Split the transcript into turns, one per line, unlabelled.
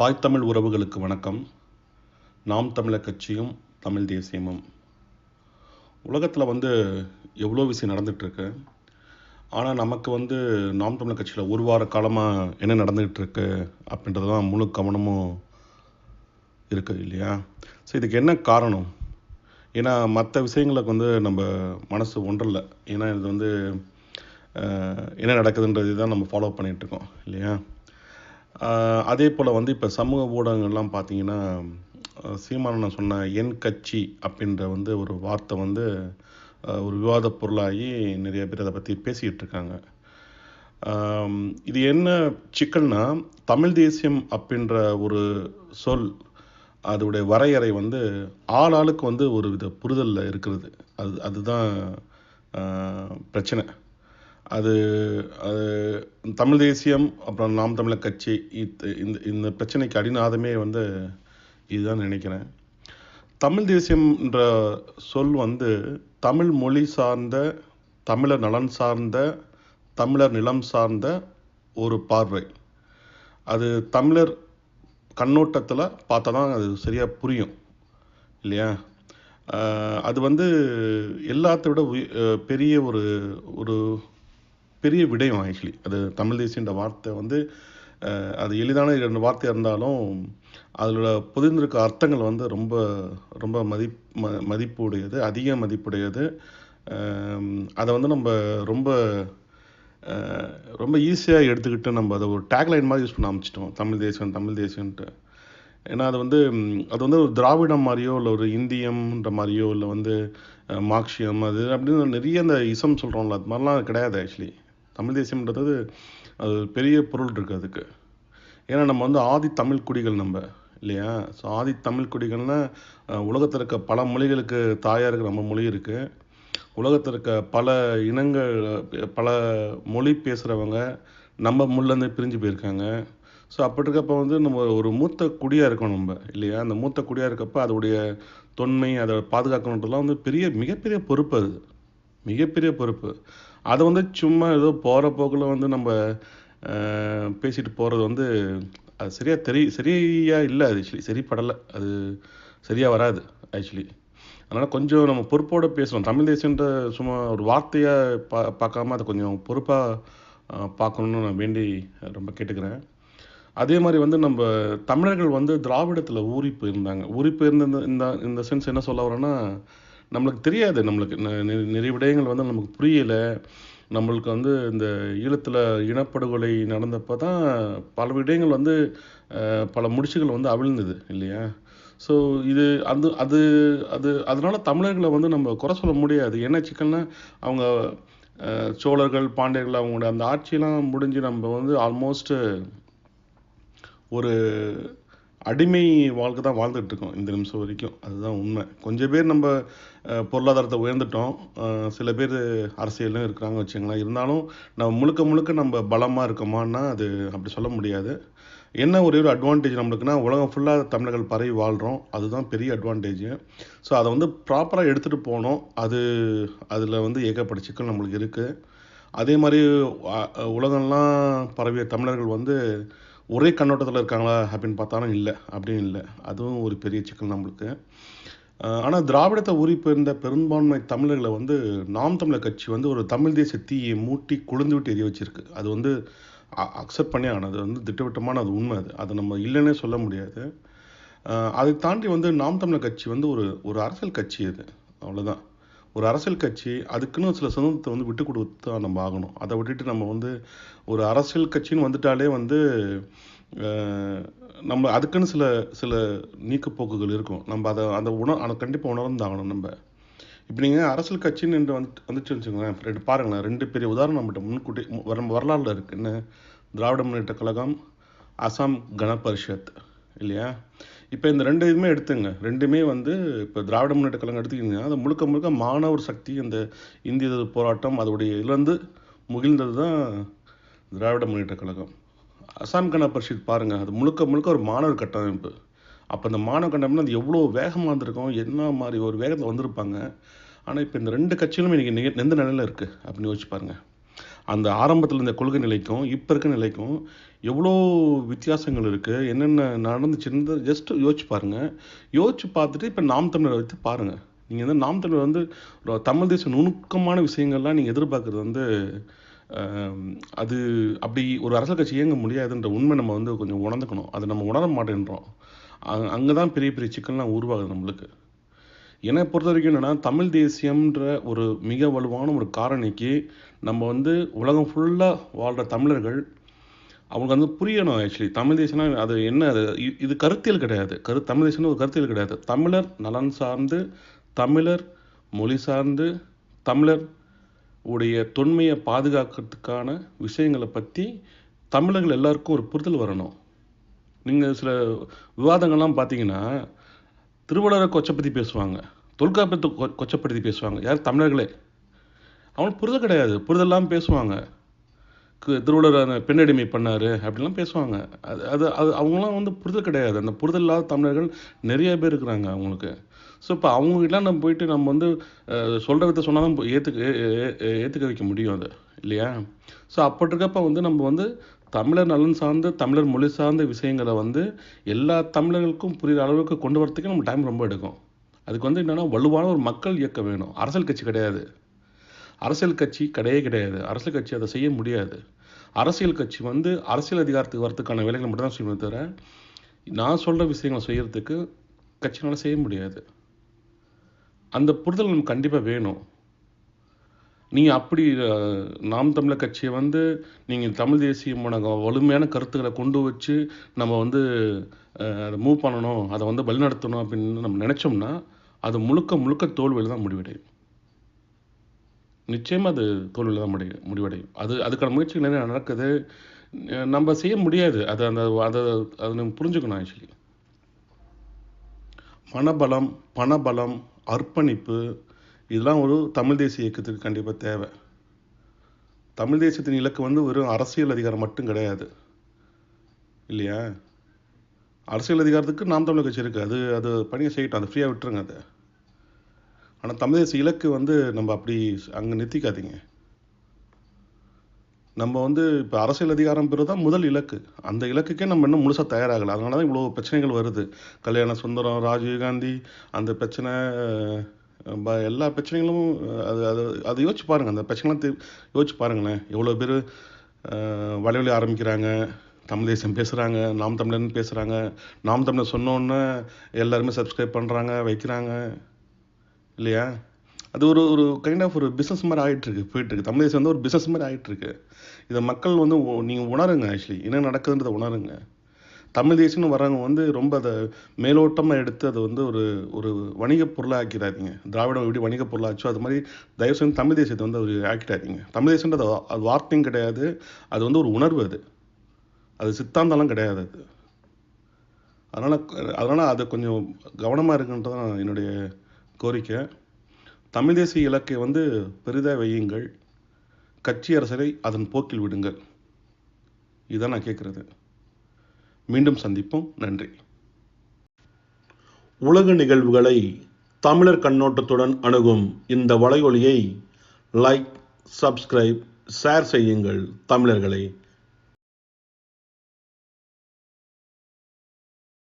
தாய் தமிழ் உறவுகளுக்கு வணக்கம். நாம் தமிழர் கட்சியும் தமிழ் தேசியமும். உலகத்தில் வந்து எவ்வளோ விஷயம் நடந்துகிட்ருக்கு. ஆனால் நமக்கு வந்து நாம் தமிழர் கட்சியில் ஒரு வார காலமாக என்ன நடந்துகிட்டு இருக்கு அப்படின்றது தான் முழு கவனமும் இருக்குது இல்லையா? ஸோ இதுக்கு என்ன காரணம்? ஏன்னா மற்ற விஷயங்களுக்கு வந்து நம்ம மனசு ஒன்றல ஏன்னா இது வந்து என்ன நடக்குதுன்றது தான் நம்ம ஃபாலோ பண்ணிகிட்ருக்கோம் இல்லையா? அதே போல் வந்து இப்போ சமூக ஊடகங்கள்லாம் பார்த்தீங்கன்னா சீமான சீமானன் சொன்ன என் கட்சி அப்படின்ற வந்து ஒரு வார்த்தை வந்து ஒரு விவாத பொருளாகி நிறைய பேர் அதை பற்றி பேசிக்கிட்டு இருக்காங்க. இது என்ன சிக்கல்னா தமிழ் தேசியம் அப்படின்ற ஒரு சொல் அதோடைய வரையறை வந்து ஆளாளுக்கு வந்து ஒரு வித புரிதலில் இருக்கிறது. அது அதுதான் பிரச்சனை. அது அது தமிழ் தேசியம் அப்புறம் நாம் தமிழர் கட்சி இத்- இந்த இந்த பிரச்சனைக்கு அடிநாதமே வந்து இதுதான் நினைக்கிறேன். தமிழ் தேசியம்ன்ற சொல் வந்து தமிழ் மொழி சார்ந்த தமிழர் நலன் சார்ந்த தமிழர் நிலம் சார்ந்த ஒரு பார்வை. அது தமிழர் கண்ணோட்டத்தில் பார்த்தா தான் அது சரியாக புரியும் இல்லையா? அது வந்து எல்லாத்த விட பெரிய ஒரு ஒரு பெரிய விடயம் ஆக்சுவலி அது தமிழ் தேசியன்ற வார்த்தை வந்து அது எளிதான இரண்டு வார்த்தையாக இருந்தாலும் அதில் புதிர்ந்திருக்க அர்த்தங்கள் வந்து ரொம்ப ரொம்ப மதிப் ம மதிப்பு உடையது அதிக மதிப்புடையது. அதை வந்து நம்ம ரொம்ப ரொம்ப ஈஸியாக எடுத்துக்கிட்டு நம்ம அதை ஒரு டேக்லைன் மாதிரி யூஸ் பண்ண ஆரம்பிச்சிட்டோம். தமிழ் தேசியம் தமிழ் தேசியன்ட்டு ஏன்னா அது வந்து அது வந்து ஒரு திராவிடம் மாதிரியோ இல்லை ஒரு இந்தியம்ன்ற மாதிரியோ இல்லை வந்து மார்க்சியம் அது அப்படின்னு நிறைய அந்த இசம் சொல்கிறோம்ல அது மாதிரிலாம் கிடையாது ஆக்சுவலி தமிழ் தேசியம்ன்றது அது பெரிய பொருள் இருக்குது அதுக்கு. ஏன்னா நம்ம வந்து ஆதி தமிழ் குடிகள் நம்ம இல்லையா? ஸோ ஆதி தமிழ் குடிகள்னால் உலகத்தில் இருக்க பல மொழிகளுக்கு தாயாக இருக்கிற நம்ம மொழி இருக்குது உலகத்தில் இருக்க பல இனங்கள் பல மொழி பேசுகிறவங்க நம்ம முள்ளேருந்து பிரிஞ்சு போயிருக்காங்க. ஸோ அப்படி இருக்கப்போ வந்து நம்ம ஒரு மூத்த குடியாக இருக்கணும் நம்ம இல்லையா? அந்த மூத்த குடியாக இருக்கப்போ அதோடைய தொன்மை அதை பாதுகாக்கணுன்றதுலாம் வந்து பெரிய மிகப்பெரிய பொறுப்பு அது. மிகப்பெரிய பொறுப்பு. அதை வந்து சும்மா ஏதோ போகிற போக்கில் வந்து நம்ம பேசிட்டு போகிறது வந்து அது சரியாக தெரி சரியாக இல்லை அது ஆக்சுவலி சரிப்படலை. அது சரியாக வராது ஆக்சுவலி அதனால் கொஞ்சம் நம்ம பொறுப்போடு பேசணும் தமிழ் தேசியன்ற சும்மா ஒரு வார்த்தையாக பா பார்க்காம அதை கொஞ்சம் பொறுப்பாக பார்க்கணுன்னு நான் வேண்டி ரொம்ப கேட்டுக்கிறேன். அதே மாதிரி வந்து நம்ம தமிழர்கள் வந்து திராவிடத்தில் ஊறி போயிருந்தாங்க. ஊறி போயிருந்த இந்த- இந்த இந்த சென்ஸ் என்ன சொல்ல வரேன்னா நம்மளுக்கு தெரியாது நம்மளுக்கு நெ- நிறைய விடயங்கள் வந்து நமக்கு புரியலை. நம்மளுக்கு வந்து இந்த ஈழத்தில் இனப்படுகொலை நடந்தப்போ தான் பல விடயங்கள் வந்து பல முடிச்சுகள் வந்து அவிழ்ந்தது இல்லையா? ஸோ இது அது அது அது அதனால் தமிழர்களை வந்து நம்ம குறை சொல்ல முடியாது. என்ன சிக்கல்னா அவங்க சோழர்கள் பாண்டியர்கள் அவங்களோட அந்த ஆட்சியெலாம் முடிஞ்சு நம்ம வந்து ஆல்மோஸ்ட்டு ஒரு அடிமை வாழ்க்கை தான் வாழ்ந்துட்டு இருக்கோம் இந்த நிமிஷம் வரைக்கும். அதுதான் உண்மை. கொஞ்சம் பேர் நம்ம பொருளாதாரத்தை உயர்ந்துட்டோம். சில பேர் அரசியலும் இருக்கிறாங்க வச்சுங்களேன் இருந்தாலும் நம்ம முழுக்க முழுக்க நம்ம பலமாக இருக்கோமான்னா அது அப்படி சொல்ல முடியாது. என்ன ஒரே ஒரு அட்வான்டேஜ் நம்மளுக்குன்னா உலகம் ஃபுல்லாக தமிழர்கள் பரவி வாழ்கிறோம் அதுதான் பெரிய அட்வான்டேஜ் ஸோ அதை வந்து ப்ராப்பராக எடுத்துகிட்டு போனோம். அது அதில் வந்து ஏகப்பட்ட சிக்கல் நம்மளுக்கு இருக்குது அதே மாதிரி உலகம்லாம் பரவிய தமிழர்கள் வந்து ஒரே கண்ணோட்டத்தில் இருக்காங்களா அப்படின்னு பார்த்தாலும் இல்லை அப்படின்னு இல்லை. அதுவும் ஒரு பெரிய சிக்கல் நம்மளுக்கு. ஆனால் திராவிடத்தை ஊறி போயிருந்த பெரும்பான்மை தமிழர்களை வந்து நாம் தமிழர் கட்சி வந்து ஒரு தமிழ் தேச தீயை மூட்டி கொழுந்து விட்டு எரிய வச்சிருக்கு. அது வந்து அக்செப்ட் பண்ணி ஆனது வந்து திட்டவட்டமான அது உண்மை அது. அதை நம்ம இல்லைன்னே சொல்ல முடியாது. அதை தாண்டி வந்து நாம் தமிழர் கட்சி வந்து ஒரு ஒரு அரசியல் கட்சி அது. அவ்வளோதான் ஒரு அரசியல் கட்சி அதுக்குன்னு சில சுதந்திரத்தை வந்து விட்டு கொடுத்து தான் நம்ம ஆகணும். அதை விட்டுட்டு நம்ம வந்து ஒரு அரசியல் கட்சின்னு வந்துட்டாலே வந்து நம்ம அதுக்குன்னு சில சில நீக்கப்போக்குகள் இருக்கும். நம்ம அதை அந்த உணர் அதை கண்டிப்பாக உணர்ந்தாகணும் நம்ம. இப்போ நீங்கள் அரசியல் கட்சின்னு என்று வந்து வந்துச்சு வச்சுக்கோங்களேன். ரெண்டு பாருங்களேன். ரெண்டு பெரிய உதாரணம் நம்மகிட்ட முன்கூட்டி நம்ம வரலாறுல இருக்குது என்ன? திராவிட முன்னேற்ற கழகம் அசாம் கணபரிஷத் இல்லையா? இப்போ இந்த ரெண்டு இதுவுமே எடுத்துங்க. ரெண்டுமே வந்து இப்போ திராவிட முன்னேற்ற கழகம் எடுத்துக்கிட்டிங்கன்னா அது முழுக்க முழுக்க மாணவர் சக்தி அந்த இந்திய போராட்டம் அதோடைய இழந்து முகிழ்ந்தது தான் திராவிட முன்னேற்ற கழகம். அசாம் கண பரிஷத் பாருங்கள் அது முழுக்க முழுக்க ஒரு மாணவர் கட்டமைப்பு. அப்போ அந்த மாணவர் கட்டமைப்பு அது எவ்வளோ வேகமாக இருந்திருக்கும் என்ன மாதிரி ஒரு வேகத்தில் வந்திருப்பாங்க? ஆனால் இப்போ இந்த ரெண்டு கட்சிகளும் இன்றைக்கி நெந்த நிலையில் இருக்குது அப்படின்னு யோசிச்சு பாருங்கள் அந்த ஆரம்பத்தில் இருந்த கொள்கை நிலைக்கும் இப்போ இருக்க நிலைக்கும் எவ்வளோ வித்தியாசங்கள் இருக்குது என்னென்ன நடந்துச்சுன்னு ஜஸ்ட் யோசிச்சு பாருங்கள் யோசிச்சு பார்த்துட்டு இப்போ நாம் தமிழரை வைத்து பாருங்கள் நீங்கள் வந்து நாம் தமிழர் வந்து தமிழ் தேச நுணுக்கமான விஷயங்கள்லாம் நீங்கள் எதிர்பார்க்குறது வந்து அது அப்படி ஒரு அரசியல் கட்சி இயங்க முடியாதுன்ற உண்மை நம்ம வந்து கொஞ்சம் உணர்ந்துக்கணும். அதை நம்ம உணர மாட்டேன்றோம். அங்கே தான் பெரிய பெரிய சிக்கல்லாம் உருவாகுது நம்மளுக்கு. என்னை பொறுத்த வரைக்கும் என்னென்னா தமிழ் தேசியம்ன்ற ஒரு மிக வலுவான ஒரு காரணிக்கு நம்ம வந்து உலகம் ஃபுல்லாக வாழ்கிற தமிழர்கள் அவங்களுக்கு வந்து புரியணும் ஆக்சுவலி தமிழ் தேசம்னா அது என்ன? அது இது கருத்தியல் கிடையாது. கரு தமிழ் தேசம்னு ஒரு கருத்தியல் கிடையாது. தமிழர் நலன் சார்ந்து தமிழர் மொழி சார்ந்து தமிழர் உடைய தொன்மையை பாதுகாக்கிறதுக்கான விஷயங்களை பற்றி தமிழர்கள் எல்லாருக்கும் ஒரு புரிதல் வரணும். நீங்கள் சில விவாதங்கள்லாம் பார்த்தீங்கன்னா திருவள்ளுவரை கொச்சப்படுத்தி பேசுவாங்க. தொல்காப்பியத்தை கொ கொச்சப்படுத்தி பேசுவாங்க. யார்? தமிழர்களே. அவங்களுக்கு புரிதல் கிடையாது. புரிதெல்லாம் பேசுவாங்க. கு- திருவள்ளுவர் அந்த பெண்ணடிமை பண்ணார் அப்படிலாம் பேசுவாங்க. அது அது அது அவங்களாம் வந்து புரிதல் கிடையாது. அந்த புரிதல் இல்லாத தமிழர்கள் நிறைய பேர் இருக்கிறாங்க அவங்களுக்கு. ஸோ இப்போ அவங்ககிட்டலாம் நம்ம போயிட்டு நம்ம வந்து சொல்கிற விதத்தை சொன்னால் தான் ஏற்றுக்க ஏற்றுக்க வைக்க முடியும் அதை. இல்லையா? ஸோ அப்படி வந்து நம்ம வந்து தமிழர் நலன் சார்ந்த தமிழர் மொழி சார்ந்த விஷயங்களை வந்து எல்லா தமிழர்களுக்கும் புரிகிற அளவுக்கு கொண்டு வரத்துக்கு நம்ம டைம் ரொம்ப எடுக்கும். அதுக்கு வந்து என்னென்னா வலுவான ஒரு மக்கள் இயக்கம் வேணும். அரசியல் கட்சி கிடையாது. அரசியல் கட்சி கிடையவே கிடையாது. அரசியல் கட்சி அதை செய்ய முடியாது. அரசியல் கட்சி வந்து அரசியல் அதிகாரத்துக்கு வரதுக்கான வேலைகளை மட்டும்தான் செய்யணும் தவிர நான் சொல்கிற விஷயங்களை செய்கிறதுக்கு கட்சினால் செய்ய முடியாது. அந்த புரிதல் நமக்கு கண்டிப்பாக வேணும். நீங்கள் அப்படி நாம் தமிழர் கட்சியை வந்து நீங்கள் தமிழ் தேசியமான வலிமையான கருத்துக்களை கொண்டு வச்சு நம்ம வந்து அதை மூவ் பண்ணணும் அதை வந்து வழிநடத்தணும் அப்படின்னு நம்ம நினச்சோம்னா அது முழுக்க முழுக்க தோல்வியில் தான் முடிவடையும். நிச்சயமாக அது தோல்வியில் தான் முடி முடிவடையும். அது அதுக்கான முயற்சிகள் நிறைய நடக்குது? நம்ம செய்ய முடியாது. அது அந்த அதை அதை நம்ம புரிஞ்சுக்கணும் ஆக்சுவலி மனபலம் பணபலம் அர்ப்பணிப்பு இதெல்லாம் ஒரு தமிழ் தேசிய இயக்கத்துக்கு கண்டிப்பாக தேவை. தமிழ் தேசியத்தின் இலக்கு வந்து வெறும் அரசியல் அதிகாரம் மட்டும் கிடையாது. இல்லையா? அரசியல் அதிகாரத்துக்கு நாம் தமிழ் கட்சி இருக்குது அது அது பணியை செய்யட்டும். அதை ஃப்ரீயாக விட்டுருங்க அதை. ஆனால் தமிழ் தேசிய இலக்கு வந்து நம்ம அப்படி அங்கே நிறுத்திக்காதீங்க. நம்ம வந்து இப்போ அரசியல் அதிகாரம் பெறுவது தான் முதல் இலக்கு. அந்த இலக்குக்கே நம்ம இன்னும் முழுசாக தயாராகலை. அதனால தான் இவ்வளோ பிரச்சனைகள் வருது. கல்யாண சுந்தரம் ராஜீவ்காந்தி அந்த பிரச்சனை எல்லா பிரச்சனைகளும் அது அது அதை யோசிச்சு பாருங்கள் அந்த பிரச்சனைலாம் யோசிச்சு பாருங்களேன். எவ்வளோ பேர் வலைவலி ஆரம்பிக்கிறாங்க தமிழ் தேசம் பேசுகிறாங்க நாம் தமிழர்னு பேசுகிறாங்க நாம் தமிழர் சொன்னோன்னே எல்லாருமே சப்ஸ்கிரைப் பண்ணுறாங்க வைக்கிறாங்க. இல்லையா? அது ஒரு ஒரு கைண்ட் ஆஃப் ஒரு பிஸ்னஸ் மாதிரி ஆகிட்டு இருக்கு தமிழ் தேசம் வந்து ஒரு பிஸ்னஸ் மாதிரி ஆகிட்டுருக்கு இதை மக்கள் வந்து நீங்கள் உணருங்க ஆக்சுவலி என்ன நடக்குதுன்றதை உணருங்க. தமிழ் தேசியம்னு வரவங்க வந்து ரொம்ப அதை மேலோட்டமாக எடுத்து அதை வந்து ஒரு ஒரு வணிக பொருளாக ஆக்கிடாதீங்க. திராவிடம் எப்படி வணிக பொருளாச்சோ அது மாதிரி தயவு செஞ்சு தமிழ் தேசியத்தை வந்து அவர் ஆக்கிடாதீங்க. தமிழ் தேசன்றது அது வார்த்தையும் கிடையாது. அது வந்து ஒரு உணர்வு அது. அது சித்தாந்தம்லாம் கிடையாது அது. அதனால் அதனால் அதை கொஞ்சம் கவனமாக இருக்குன்றது தான் என்னுடைய கோரிக்கை. தமிழ் தேசிய இலக்கை வந்து பெரிதாக வையுங்கள். கட்சி அரசரை அதன் போக்கில் விடுங்கள். இதுதான் நான் கேட்குறது. மீண்டும் சந்திப்போம். நன்றி. உலக நிகழ்வுகளை தமிழர் கண்ணோட்டத்துடன் அணுகும் இந்த வலையொலியை லைக் சப்ஸ்கிரைப் ஷேர் செய்யுங்கள் தமிழர்களை.